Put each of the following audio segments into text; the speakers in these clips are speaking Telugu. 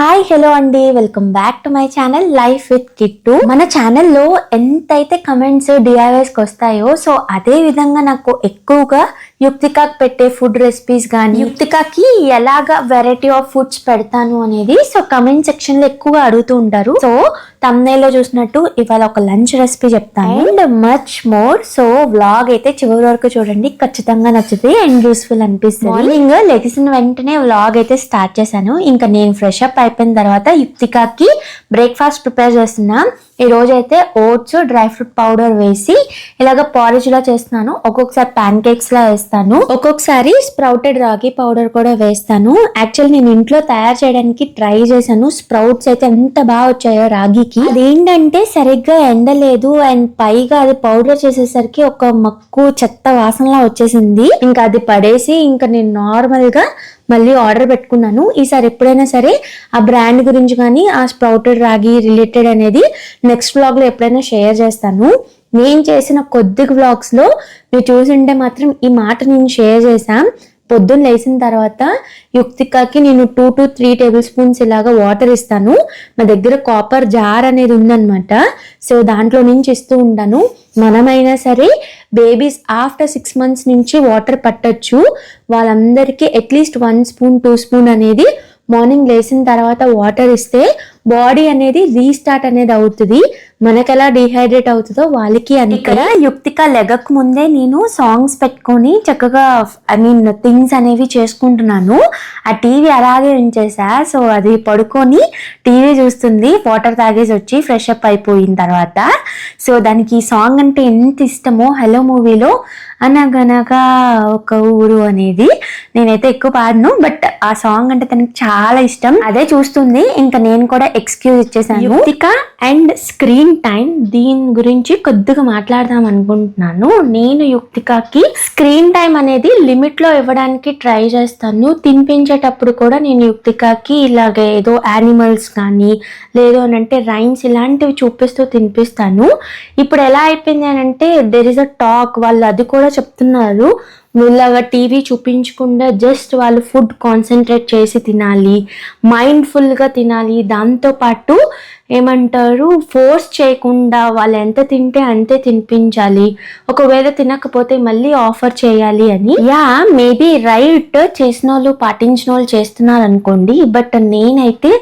హాయ్ హలో అండి welcome back to my channel life with Kittu మన ఛానల్లో ఎంతైతే కమెంట్స్ డిఐవైస్కి వస్తాయో సో అదే విధంగా నాకు ఎక్కువగా యుక్తికాకి పెట్టే ఫుడ్ రెసిపీస్ కానీ యుక్తికాకి ఎలాగ వెరైటీ ఆఫ్ ఫుడ్స్ పెడతాను అనేది సో కమెంట్ సెక్షన్లో ఎక్కువగా అడుగుతూ ఉంటారు. సో తమ్నేలో చూసినట్టు ఇవాళ ఒక లంచ్ రెసిపీ చెప్తాను. And much more so vlog అయితే చివరి వరకు చూడండి. ఖచ్చితంగా నచ్చుతుంది అండ్ యూస్ఫుల్ అనిపిస్తుంది. మార్నింగ్ లెగిసిన వెంటనే వ్లాగ్ అయితే స్టార్ట్ చేశాను. ఇంకా నేను ఫ్రెష్ అప్ అయిపోయిన తర్వాత యుక్తికాకి బ్రేక్ఫాస్ట్ ప్రిపేర్ చేస్తున్నాం. ఈరోజు అయితే ఓట్స్ డ్రై ఫ్రూట్ పౌడర్ వేసి ఇలాగ పాలిష్ చేస్తున్నాను. ఒక్కొక్కసారి ప్యాన్ కేక్స్ లా వేస్తాను. ఒక్కొక్కసారి స్ప్రౌటెడ్ రాగి పౌడర్ కూడా వేస్తాను. యాక్చువల్ నేను ఇంట్లో తయారు చేయడానికి ట్రై చేశాను. స్ప్రౌట్స్ అయితే ఎంత బాగా వచ్చాయో రాగికి. అదేంటంటే సరిగ్గా ఎండలేదు అండ్ పైగా అది పౌడర్ చేసేసరికి ఒక మక్కు చెత్త వాసనలా వచ్చేసింది. ఇంకా అది పడేసి ఇంకా నేను నార్మల్గా మళ్ళీ ఆర్డర్ పెట్టుకున్నాను. ఈసారి ఎప్పుడైనా సరే ఆ బ్రాండ్ గురించి కానీ ఆ స్ప్రౌటెడ్ రాగి రిలేటెడ్ అనేది నెక్స్ట్ వ్లాగ్లో ఎప్పుడైనా షేర్ చేస్తాను. నేను చేసిన కొద్ది వ్లాగ్స్లో మీరు మీరు చూసింటే మాత్రం ఈ మాట నేను షేర్ చేశాను పొద్దున్న లేచిన తర్వాత యుక్తికాకి నేను two to three table spoons ఇలాగా వాటర్ ఇస్తాను. మా దగ్గర కాపర్ జార్ అనేది ఉందన్నమాట. సో దాంట్లో నుంచి ఇస్తూ ఉంటాను మనమైనా సరే బేబీస్ ఆఫ్టర్ సిక్స్ మంత్స్ నుంచి వాటర్ పట్టచ్చు. వాళ్ళందరికీ at least one spoon two spoon అనేది మార్నింగ్ లేచిన తర్వాత వాటర్ ఇస్తే బాడీ అనేది రీస్టార్ట్ అనేది అవుతుంది. మనకు ఎలా డిహైడ్రేట్ అవుతుందో వాళ్ళకి అని. ఇక్కడ యుక్తిక లెగక్ ముందే నేను సాంగ్స్ పెట్టుకొని చక్కగా ఐ మీన్ థింగ్స్ అనేవి చేసుకుంటున్నాను. ఆ టీవీ అలాగే ఉంచేసా. సో అది పడుకొని టీవీ చూస్తుంది. వాటర్ తాగేసి వచ్చి ఫ్రెష్ అప్ అయిపోయిన తర్వాత. సో దానికి సాంగ్ అంటే ఎంత ఇష్టమో హలో మూవీలో అనగనగా ఒక ఊరు అనేది నేనైతే ఎక్కువ పాడను. బట్ ఆ సాంగ్ అంటే తనకి చాలా ఇష్టం. అదే చూస్తుంది. ఇంకా నేను కూడా ఎక్స్క్యూజ్ ఇచ్చేసాను యుక్తిక అండ్ స్క్రీన్ టైం దీని గురించి కొద్దిగా మాట్లాడదాం అనుకుంటున్నాను. నేను యుక్తికకి స్క్రీన్ టైం అనేది లిమిట్లో ఇవ్వడానికి ట్రై చేస్తాను. తినిపించేటప్పుడు కూడా నేను యుక్తికకి ఇలాగ ఏదో యానిమల్స్ కానీ లేదు అని అంటే రైమ్స్ ఇలాంటివి చూపిస్తూ తినిపిస్తాను. ఇప్పుడు ఎలా అయిపోయింది అని అంటే దెర్ ఇస్ అ టాక్ వాళ్ళు అది కూడా చెప్తున్నారు. ఇలాగా టీవీ చూపించకుండా జస్ట్ వాళ్ళు ఫుడ్ కాన్సన్ట్రేట్ చేసి తినాలి మైండ్ఫుల్గా తినాలి. దాంతోపాటు ఏమంటారు? ఫోర్స్ చేయకుండా వాళ్ళు ఎంత తింటే అంతే తినిపించాలి. ఒకవేళ తినకపోతే మళ్ళీ ఆఫర్ చేయాలి అని. యా మేబీ రైట్ చేసిన వాళ్ళు పాటించిన వాళ్ళు చేస్తున్నారు అనుకోండి బట్ నేనైతే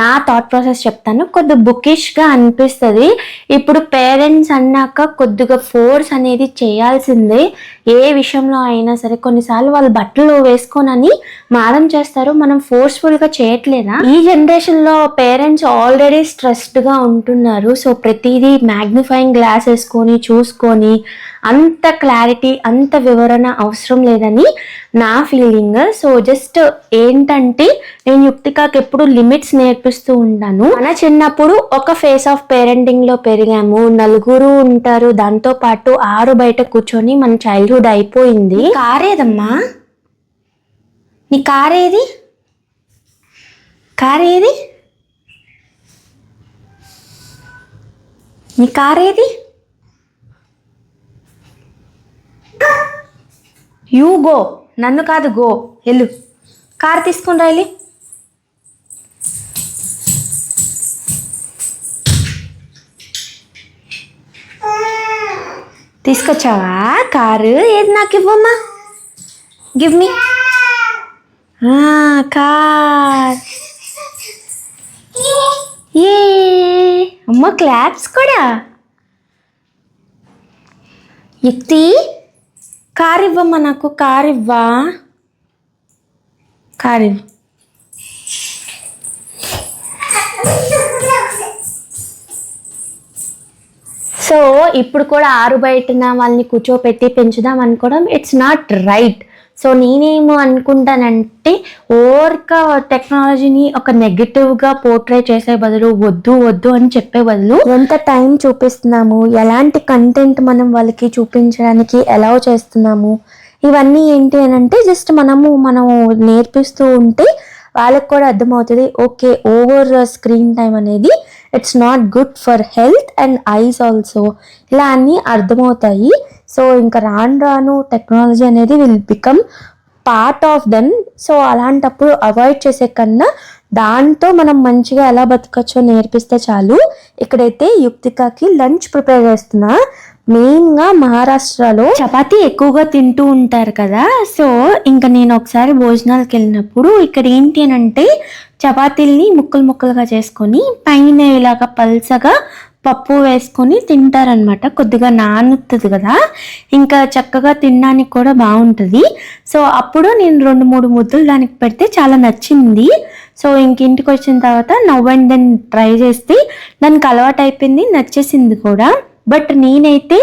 నా థాట్ ప్రాసెస్ చెప్తాను. కొద్ది బుకిష్గా అనిపిస్తుంది. ఇప్పుడు పేరెంట్స్ అన్నాక కొద్దిగా ఫోర్స్ అనేది చేయాల్సిందే. ఏ విషయంలో అయినా సరే కొన్నిసార్లు వాళ్ళు బట్టలు వేసుకోనని మారం చేస్తారు. మనం ఫోర్స్ఫుల్గా చేయట్లేదా? ఈ జనరేషన్లో పేరెంట్స్ ఆల్రెడీ స్ట్రెస్ ఫస్ట్గా ఉంటున్నారు. సో ప్రతిదీ మ్యాగ్నిఫైయింగ్ గ్లాస్ వేసుకొని చూసుకొని అంత క్లారిటీ అంత వివరణ అవసరం లేదని నా ఫీలింగ్ సో జస్ట్ ఏంటంటే నేను యుక్తికాకి ఎప్పుడు లిమిట్స్ నేర్పిస్తూ ఉంటాను. మన చిన్నప్పుడు ఒక ఫేస్ ఆఫ్ పేరెంటింగ్లో పెరిగాము. నలుగురు ఉంటారు. దాంతో పాటు ఆరు బయట కూర్చొని మన చైల్డ్హుడ్ అయిపోయింది. కారేదమ్మా నీ కారేది కారేది నీ కారేది యూ గో. నన్ను కాదు గో. వెళ్ళు. కార్ తీసుకుని రైలి తీసుకొచ్చావా కారు? ఏది నాకు ఇవ్వమ్మా గివ్ మీ కార్. అమ్మ క్లాప్స్ కూడా. ఎత్తి కారు ఇవ్వమ్మా నాకు కారు ఇవ్వా కారు సో ఇప్పుడు కూడా ఆరు బయటన వాళ్ళని కూర్చోపెట్టి పెంచుదాం అనుకోవడం ఇట్స్ నాట్ రైట్ సో నేనేమో అనుకుంటానంటే ఓర్క టెక్నాలజీని ఒక నెగటివ్గా పోర్ట్రే చేసే బదులు వద్దు వద్దు అని చెప్పే బదులు ఎంత టైం చూపిస్తున్నాము? ఎలాంటి కంటెంట్ మనం వాళ్ళకి చూపించడానికి ఎలా చేస్తున్నాము? ఇవన్నీ ఏంటి అని అంటే జస్ట్ మనము మనం నేర్పిస్తూ ఉంటే వాళ్ళకి కూడా అర్థమవుతుంది ఓకే ఓవర్ స్క్రీన్ టైం అనేది it's not good for health and eyes also ఇలా అన్నీ అర్థమవుతాయి. సో ఇంకా రాను రాను టెక్నాలజీ అనేది will become part of then so అలాంటప్పుడు అవాయిడ్ చేసే కన్నా దాంతో మనం మంచిగా ఎలా బతకచ్చో నేర్పిస్తే చాలు. ఇక్కడైతే యుక్తికకి లంచ్ ప్రిపేర్ చేస్తున్నా. మెయిన్గా మహారాష్ట్రలో చపాతీ ఎక్కువగా తింటూ ఉంటారు కదా. సో ఇంకా నేను ఒకసారి భోజనాలకు వెళ్ళినప్పుడు ఇక్కడ ఏంటి అని అంటే చపాతీల్ని ముక్కలు ముక్కలుగా చేసుకొని పైన ఇలాగ పల్సగా పప్పు వేసుకొని తింటారనమాట కొద్దిగా నానుతుంది కదా. ఇంకా చక్కగా తినడానికి కూడా బాగుంటుంది. సో అప్పుడు నేను రెండు మూడు ముద్దలు దానికి పెడితే చాలా నచ్చింది. సో ఇంక ఇంటికి వచ్చిన తర్వాత నవ్ అండ్ దెన్ ట్రై చేస్తే దానికి అలవాటు అయిపోయింది నచ్చేసింది కూడా. బట్ నేనైతే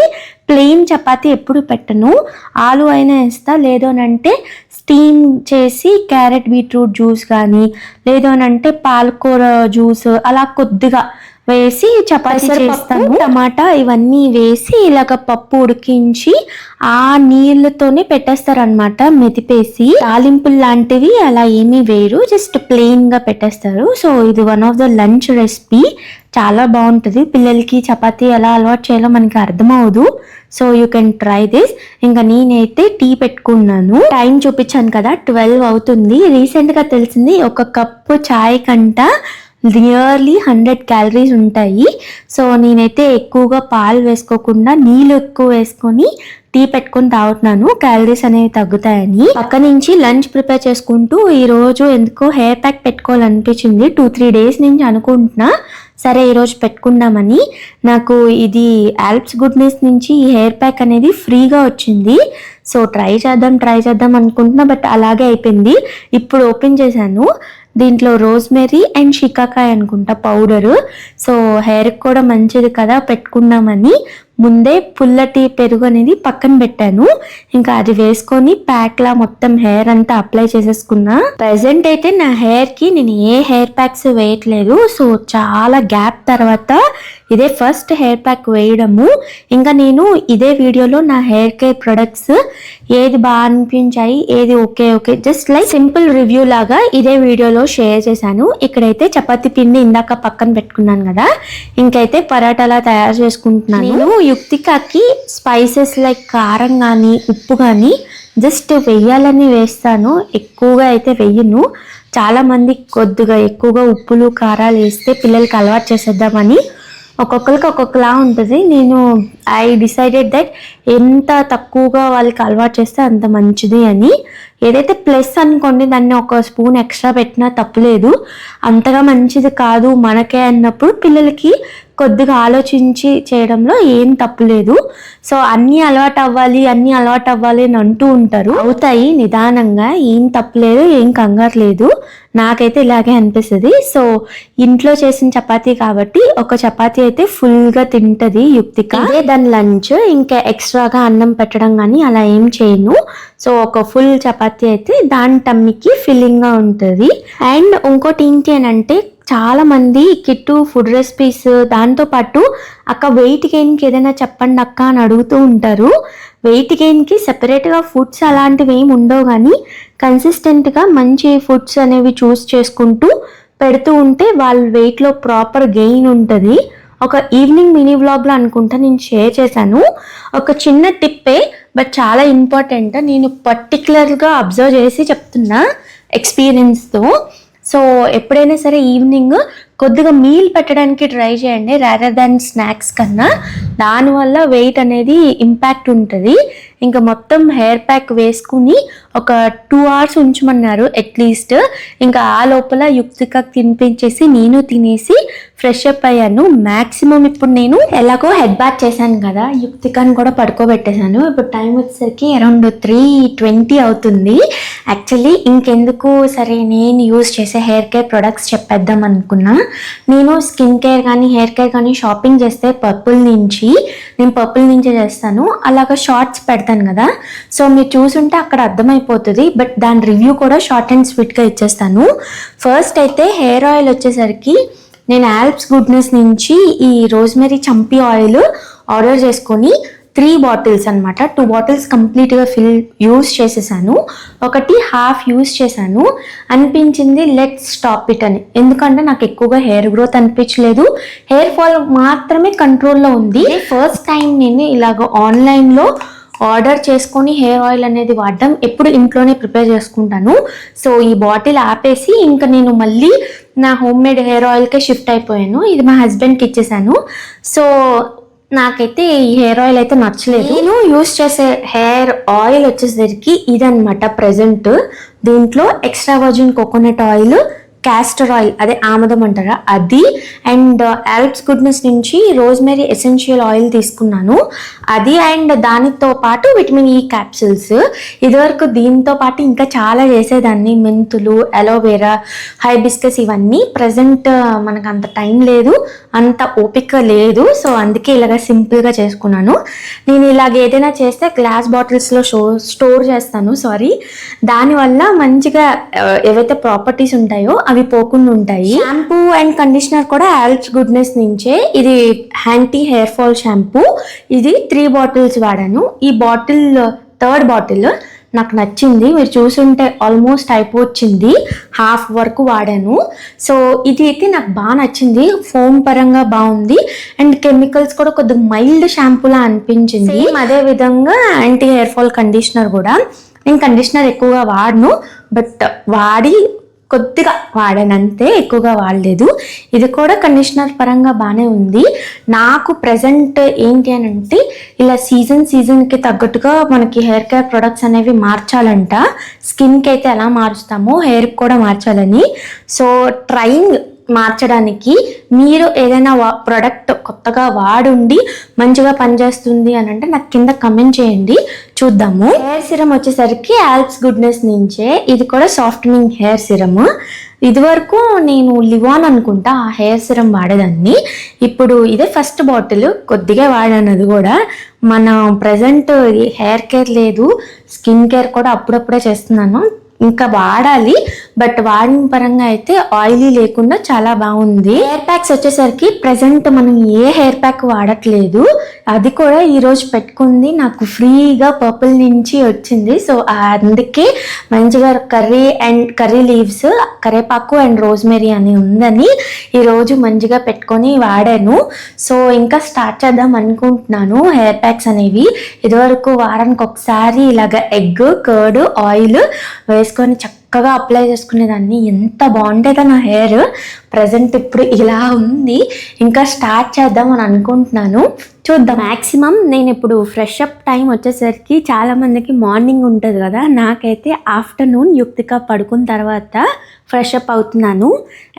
ప్లెయిన్ చపాతి ఎప్పుడు పెట్టను. ఆలు అయినా వేస్తా లేదోనంటే స్టీమ్ చేసి క్యారెట్ బీట్రూట్ జ్యూస్ కానీ లేదోనంటే పాలకూర జ్యూస్ అలా కొద్దిగా వేసి చపాతీ చేస్తాను టమాటా ఇవన్నీ వేసి ఇలాగ పప్పు ఉడికించి ఆ నీళ్ళతోనే పెట్టేస్తారనమాట మెతిపేసి తాలింపులు లాంటివి అలా ఏమీ వేయరు జస్ట్ ప్లెయిన్గా పెట్టేస్తారు. సో ఇది one of the lunch recipe చాలా బాగుంటుంది. పిల్లలకి చపాతీ ఎలా అలవాటు చేయాలో మనకి అర్థమవుదు so you can try this ఇంకా నేనైతే టీ పెట్టుకున్నాను. టైం చూపించాను కదా ట్వెల్వ్ అవుతుంది. రీసెంట్గా తెలిసింది ఒక కప్పు చాయ్ కంట నియర్లీ హండ్రెడ్ క్యాలరీస్ ఉంటాయి. సో నేనైతే ఎక్కువగా పాలు వేసుకోకుండా నీళ్ళు ఎక్కువ వేసుకొని టీ పెట్టుకొని తాగుతున్నాను. క్యాలరీస్ అనేవి తగ్గుతాయని. పక్క నుంచి లంచ్ ప్రిపేర్ చేసుకుంటూ ఈరోజు ఎందుకో హెయిర్ ప్యాక్ పెట్టుకోవాలనిపించింది. టూ త్రీ డేస్ నుంచి అనుకుంటున్నా. సరే ఈరోజు పెట్టుకుందామని. నాకు ఇది ఆల్ప్స్ గుడ్నెస్ నుంచి ఈ హెయిర్ ప్యాక్ అనేది ఫ్రీగా వచ్చింది. సో ట్రై చేద్దాం ట్రై చేద్దాం అనుకుంటున్నా బట్ అలాగే అయిపోయింది. ఇప్పుడు ఓపెన్ చేశాను. దీంట్లో రోజ్మెరీ అండ్ షికాకాయ అనుకుంటా పౌడరు. సో హెయిర్కి కూడా మంచిది కదా పెట్టుకున్నామని ముందే పుల్లటి పెరుగు అనేది పక్కన పెట్టాను. ఇంకా అది వేసుకొని ప్యాక్ లా మొత్తం హెయిర్ అంతా అప్లై చేసేసుకున్నా. ప్రెసెంట్ అయితే నా హెయిర్కి నేను ఏ హెయిర్ ప్యాక్స్ వేయట్లేదు. సో చాలా గ్యాప్ తర్వాత ఇదే ఫస్ట్ హెయిర్ ప్యాక్ వేయడము. ఇంకా నేను ఇదే వీడియోలో నా హెయిర్ కేర్ ప్రొడక్ట్స్ ఏది బాగా అనిపించాయి ఏది okay okay just like simple review లాగా ఇదే వీడియోలో షేర్ చేశాను. ఇక్కడైతే చపాతి పిండి ఇందాక పక్కన పెట్టుకున్నాను కదా. ఇంకైతే పరాటాలా తయారు చేసుకుంటున్నాను. నేను యుక్తికాకి స్పైసెస్ లైక్ కారం కానీ ఉప్పు కానీ జస్ట్ వెయ్యాలని వేస్తాను. ఎక్కువగా అయితే వెయ్యను. చాలామంది కొద్దిగా ఎక్కువగా ఉప్పులు కారాలు వేస్తే పిల్లలకి అలవాటు చేసేద్దామని ఒక్కొక్కరికి ఒక్కొక్కలా ఉంటుంది. నేను ఐ డిసైడెడ్ దట్ ఎంత తక్కువగా వాళ్ళకి అలవాటు చేస్తే అంత మంచిది అని. ఏదైతే ప్లస్ అనుకోండి దాన్ని ఒక స్పూన్ ఎక్స్ట్రా పెట్టినా తప్పులేదు. అంతగా మంచిది కాదు మనకే అన్నప్పుడు పిల్లలకి కొద్దిగా ఆలోచించి చేయడంలో ఏం తప్పులేదు సో అన్నీ అలవాటు అవ్వాలి అన్నీ అలవాటు అవ్వాలి అని అంటూ ఉంటారు. అవుతాయి నిదానంగా ఏం తప్పులేదు ఏం కంగారు లేదు. నాకైతే ఇలాగే అనిపిస్తుంది. సో ఇంట్లో చేసిన చపాతీ కాబట్టి ఒక చపాతీ అయితే ఫుల్గా తింటది యుక్తిక. అదే దాని లంచ్. ఇంకా ఎక్స్ట్రాగా అన్నం పెట్టడం కానీ అలా ఏం చేయను. సో ఒక ఫుల్ చపాతీ అయితే దాని టమ్మికి ఫిల్లింగ్గా ఉంటుంది. అండ్ ఇంకోటి ఏంటి అని అంటే చాలామంది కిట్టు ఫుడ్ రెసిపీస్ దాంతో పాటు అక్క వెయిట్ గెయిన్కి ఏదైనా చెప్పండి అక్క అని అడుగుతూ ఉంటారు. వెయిట్ గెయిన్కి సెపరేట్గా ఫుడ్స్ అలాంటివి ఏమి ఉండవు కానీ కన్సిస్టెంట్గా మంచి ఫుడ్స్ అనేవి చూస్ చేసుకుంటూ పెడుతూ ఉంటే వాళ్ళ వెయిట్లో ప్రాపర్ గెయిన్ ఉంటుంది. ఒక ఈవినింగ్ మినీ వ్లాగ్లో అనుకుంటా నేను షేర్ చేశాను. ఒక చిన్న టిప్పే బట్ చాలా ఇంపార్టెంట్ నేను పర్టికులర్గా అబ్జర్వ్ చేసి చెప్తున్నా ఎక్స్పీరియన్స్తో సో ఎప్పుడైనా సరే ఈవినింగ్ కొద్దిగా మీల్ పెట్టడానికి ట్రై చేయండి రాదర్ దాన్ స్నాక్స్ కన్నా. దానివల్ల వెయిట్ అనేది ఇంపాక్ట్ ఉంటుంది. ఇంకా మొత్తం హెయిర్ ప్యాక్ వేసుకుని ఒక టూ అవర్స్ ఉంచమన్నారు అట్లీస్ట్ ఇంకా ఆ లోపల యుక్తిక తినిపించేసి నేను తినేసి ఫ్రెష్ అప్ అయ్యాను. మ్యాక్సిమం ఇప్పుడు నేను ఎలాగో హెడ్ బాత్ చేశాను కదా యుక్తికాని కూడా పడుకోబెట్టేశాను. ఇప్పుడు టైం వచ్చేసరికి అరౌండ్ త్రీ ట్వంటీ అవుతుంది. యాక్చువల్లీ ఇంకెందుకు సరే నేను యూజ్ చేసే హెయిర్ కేర్ ప్రొడక్ట్స్ చెప్పేద్దాం అనుకున్నా. నేను స్కిన్ కేర్ కానీ హెయిర్ కేర్ కానీ షాపింగ్ చేస్తే పర్పుల్ నుంచి నేను పర్పుల్ నుంచే చేస్తాను. అలాగా షార్ట్స్ పెడతాను. కదా. సో మీరు చూసుంటే అక్కడ అర్థమైపోతుంది. బట్ దాని రివ్యూ కూడా షార్ట్ అండ్ స్వీట్గా ఇచ్చేస్తాను. ఫస్ట్ అయితే హెయిర్ ఆయిల్ వచ్చేసరికి నేను ఆల్ప్స్ గుడ్నెస్ నుంచి ఈ రోజ్మెరీ చంపి ఆయిల్ ఆర్డర్ చేసుకొని త్రీ బాటిల్స్ అన్నమాట. టూ బాటిల్స్ కంప్లీట్గా ఫిల్ యూస్ చేసేసాను. ఒకటి హాఫ్ యూస్ చేశాను. అనిపించింది లెట్ స్టాప్ ఇట్ అని. ఎందుకంటే నాకు ఎక్కువగా హెయిర్ గ్రోత్ అనిపించలేదు. హెయిర్ ఫాల్ మాత్రమే కంట్రోల్లో ఉంది. ఫస్ట్ టైం నేను ఇలాగ ఆన్లైన్లో ఆర్డర్ చేసుకొని హెయిర్ ఆయిల్ అనేది వాడడం ఎప్పుడు ఇంట్లోనే ప్రిపేర్ చేసుకుంటాను. సో ఈ బాటిల్ ఆపేసి ఇంకా నేను మళ్ళీ నా హోమ్ మేడ్ హెయిర్ ఆయిల్కే షిఫ్ట్ అయిపోయాను. ఇది మా హస్బెండ్కి ఇచ్చేసాను. సో నాకైతే ఈ హెయిర్ ఆయిల్ అయితే నచ్చలేదు. నేను యూస్ చేసే హెయిర్ ఆయిల్ వచ్చేసరికి ఇదనమాట ప్రజెంట్. దీంట్లో extra virgin coconut oil castor oil అదే ఆమదం అంటారా? అది అండ్ ఆల్ప్స్ గుడ్నెస్ నుంచి రోజ్మెరీ ఎసెన్షియల్ ఆయిల్ తీసుకున్నాను. అది అండ్ దానితో పాటు విటమిన్ ఈ క్యాప్సిల్స్ ఇదివరకు దీంతో పాటు ఇంకా చాలా చేసేదాన్ని. మెంతులు అలోవెరా హైబిస్కస్ ఇవన్నీ. ప్రజెంట్ uh, మనకు అంత టైం లేదు. అంత ఓపిక లేదు. సో అందుకే ఇలాగ సింపుల్గా చేసుకున్నాను. నేను ఇలాగ ఏదైనా చేస్తే గ్లాస్ బాటిల్స్లో షో స్టోర్ చేస్తాను. సారీ దానివల్ల మంచిగా uh, ఏవైతే ప్రాపర్టీస్ ఉంటాయో అవి పోకుండా ఉంటాయి. షాంపూ అండ్ కండిషనర్ కూడా ఆల్ప్స్ గుడ్నెస్ నుంచే ఇది హ్యాంటీ హెయిర్ ఫాల్ షాంపూ ఇది త్రీ బాటిల్స్ వాడాను. ఈ బాటిల్ థర్డ్ బాటిల్ నాకు నచ్చింది. మీరు చూసుంటే ఆల్మోస్ట్ అయిపోవచ్చింది హాఫ్ వరకు వాడాను. సో ఇది అయితే నాకు బాగా నచ్చింది. ఫోమ్ పరంగా బాగుంది. అండ్ కెమికల్స్ కూడా కొద్దిగా మైల్డ్ షాంపూలా అనిపించింది. అదే విధంగా యాంటీ హెయిర్ ఫాల్ కండిషనర్ కూడా. నేను కండిషనర్ ఎక్కువగా వాడను. బట్ వాడి కొద్దిగా వాడాను అంతే ఎక్కువగా వాడలేదు. ఇది కూడా కండిషనర్ పరంగా బాగానే ఉంది. నాకు ప్రజెంట్ ఏంటి అని అంటే ఇలా సీజన్ సీజన్కి తగ్గట్టుగా మనకి హెయిర్ కేర్ ప్రొడక్ట్స్ అనేవి మార్చాలంట. స్కిన్కి అయితే ఎలా మారుస్తామో హెయిర్కి కూడా మార్చాలని. సో ట్రైయింగ్ మార్చడానికి మీరు ఏదైనా ప్రొడక్ట్ కొత్తగా వాడుండి మంచిగా పనిచేస్తుంది అని అంటే నాకు కింద కమెంట్ చేయండి. చూద్దాము. హెయిర్ సిరం వచ్చేసరికి ఆల్ప్స్ గుడ్నెస్ నుంచే ఇది కూడా సాఫ్ట్నింగ్ హెయిర్ సిరమ్ ఇదివరకు నేను లివాన్ అనుకుంటా ఆ హెయిర్ సిరం వాడేదాన్ని. ఇప్పుడు ఇదే ఫస్ట్ బాటిల్ కొద్దిగా వాడాను అది కూడా. మన ప్రజెంట్ హెయిర్ కేర్ లేదు స్కిన్ కేర్ కూడా అప్పుడప్పుడే చేస్తున్నాను. ఇంకా వాడాలి బట్ వాడిన పరంగా అయితే ఆయిలీ లేకుండా చాలా బాగుంది. హెయిర్ ప్యాక్స్ వచ్చేసరికి ప్రజెంట్ మనం ఏ హెయిర్ ప్యాక్ వాడట్లేదు. అది కూడా ఈరోజు పెట్టుకుంది. నాకు ఫ్రీగా పర్పుల్ నుంచి వచ్చింది. సో అందుకే మంచిగా కర్రీ అండ్ కర్రీ లీవ్స్ కరేపాకు అండ్ రోజ్మెరీ అని ఉందని ఈ రోజు మంచిగా పెట్టుకొని వాడాను. సో ఇంకా స్టార్ట్ చేద్దాం అనుకుంటున్నాను హెయిర్ ప్యాక్స్ అనేవి. ఇదివరకు వారానికి ఒకసారి ఇలాగ ఎగ్ కర్డ్ ఆయిల్ వేసుకొని చక్కగా అప్లై చేసుకునేదాన్ని. ఎంత బాగుండేదో నా హెయిర్ ప్రజెంట్ ఇప్పుడు ఇలా ఉంది. ఇంకా స్టార్ట్ చేద్దాం అని అనుకుంటున్నాను. చూద్దాం. మ్యాక్సిమం నేను ఇప్పుడు ఫ్రెష్ అప్ టైం వచ్చేసరికి చాలామందికి మార్నింగ్ ఉంటుంది కదా. నాకైతే ఆఫ్టర్నూన్ యుక్తిగా పడుకున్న తర్వాత ఫ్రెష్ అప్ అవుతున్నాను.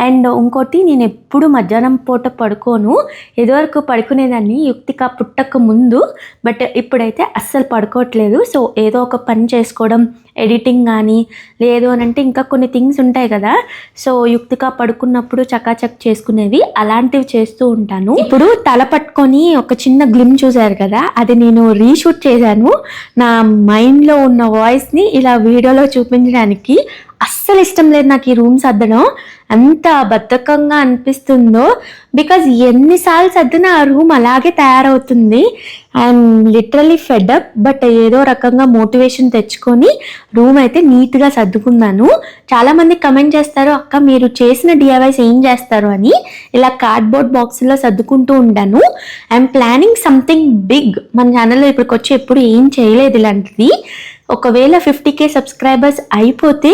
అండ్ ఇంకోటి నేను ఎప్పుడు మధ్యాహ్నం పూట పడుకోను. ఇదివరకు పడుకునేదాన్ని యుక్తిక పుట్టక ముందు. బట్ ఇప్పుడైతే అస్సలు పడుకోవట్లేదు. సో ఏదో ఒక పని చేసుకోవడం ఎడిటింగ్ కానీ లేదు అని అంటే ఇంకా కొన్ని థింగ్స్ ఉంటాయి కదా. సో యుక్తిగా పడుకున్నప్పుడు చకాచక్ చేసుకునేవి అలాంటివి చేస్తూ ఉంటాను. ఇప్పుడు తల పట్టుకొని ఒక చిన్న గ్లిమ్ చూసారు కదా అది నేను రీషూట్ చేశాను. నా మైండ్లో ఉన్న వాయిస్ని ఇలా వీడియోలో చూపించడానికి అస్సలు ఇష్టం లేదు నాకు ఈ రూమ్ సర్దడం. ఎంత బద్ధకంగా అనిపిస్తుందో. బికాజ్ ఎన్నిసార్లు సర్దినా ఆ రూమ్ అలాగే తయారవుతుంది. ఐఎమ్ లిటరలీ ఫెడప్ బట్ ఏదో రకంగా మోటివేషన్ తెచ్చుకొని రూమ్ అయితే నీట్గా సర్దుకున్నాను. చాలామంది కమెంట్ చేస్తారు అక్క మీరు చేసిన డిఐవైస్ ఏం చేస్తారు? అని. ఇలా కార్డ్బోర్డ్ బాక్స్లో సర్దుకుంటూ ఉంటాను ఐఎమ్ ప్లానింగ్ సంథింగ్ బిగ్ మన ఛానల్లో ఇప్పటికొచ్చి ఎప్పుడు ఏం చేయలేదు ఇలాంటిది. ఒకవేళ ఫిఫ్టీ కే సబ్స్క్రైబర్స్ అయిపోతే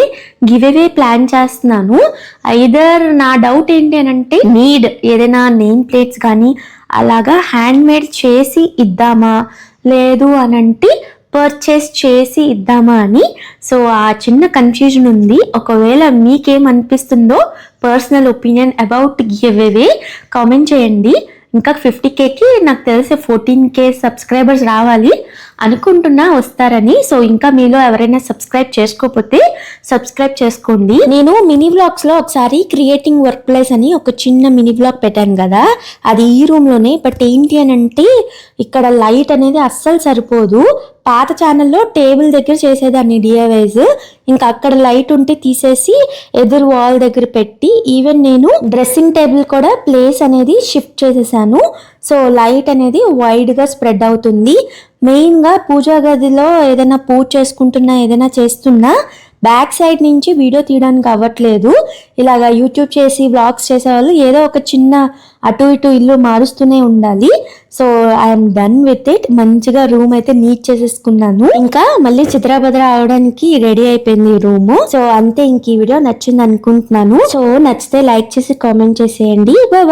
గివ్ అవే ప్లాన్ చేస్తున్నాను. ఐదర్ నా డౌట్ ఏంటి అని అంటే నీడ్ ఏదైనా నేమ్ ప్లేట్స్ కానీ అలాగా హ్యాండ్ మేడ్ చేసి ఇద్దామా? లేదు అని అంటే పర్చేస్ చేసి ఇద్దామా అని. సో ఆ చిన్న కన్ఫ్యూజన్ ఉంది. ఒకవేళ మీకేమనిపిస్తుందో personal opinion about giveaway comment చేయండి. ఇంకా ఫిఫ్టీ కేకి నాకు తెలిసి ఫోర్టీన్ కే సబ్స్క్రైబర్స్ రావాలి. అనుకుంటున్నా వస్తారని. సో ఇంకా మీలో ఎవరైనా సబ్స్క్రైబ్ చేసుకోకపోతే సబ్స్క్రైబ్ చేసుకోండి. నేను మినీ వ్లాగ్స్లో ఒకసారి క్రియేటింగ్ వర్క్ ప్లేస్ అని ఒక చిన్న మినీ వ్లాగ్ పెట్టాను కదా. అది ఈ రూమ్లోనే బట్ ఏంటి అని అంటే ఇక్కడ లైట్ అనేది అస్సలు సరిపోదు. పాత ఛానల్లో టేబుల్ దగ్గర చేసేదాన్ని డిఐవైజ్ ఇంకా అక్కడ లైట్ ఉంటే తీసేసి ఎదురు వాల్ దగ్గర పెట్టి ఈవెన్ నేను డ్రెస్సింగ్ టేబుల్ కూడా ప్లేస్ అనేది షిఫ్ట్ చేసేసాను. సో లైట్ అనేది వైడ్గా స్ప్రెడ్ అవుతుంది. మెయిన్గా పూజా గదిలో ఏదైనా పూజ చేసుకుంటున్నా ఏదైనా చేస్తున్నా బ్యాక్ సైడ్ నుంచి వీడియో తీయడానికి అవ్వట్లేదు. ఇలాగా యూట్యూబ్ చేసి వ్లాగ్స్ చేసేవాళ్ళు ఏదో ఒక చిన్న అటు ఇటు ఇల్లు మారుస్తూనే ఉండాలి. So I'm done with it మంచిగా రూమ్ అయితే నీట్ చేసేసుకున్నాను. ఇంకా మళ్ళీ చిత్రభద్ర అవడానికి రెడీ అయిపోయింది రూమ్ సో అంతే ఇంక ఈ వీడియో నచ్చింది అనుకుంటున్నాను. సో నచ్చితే లైక్ చేసి కామెంట్ చేసేయండి. బాయ్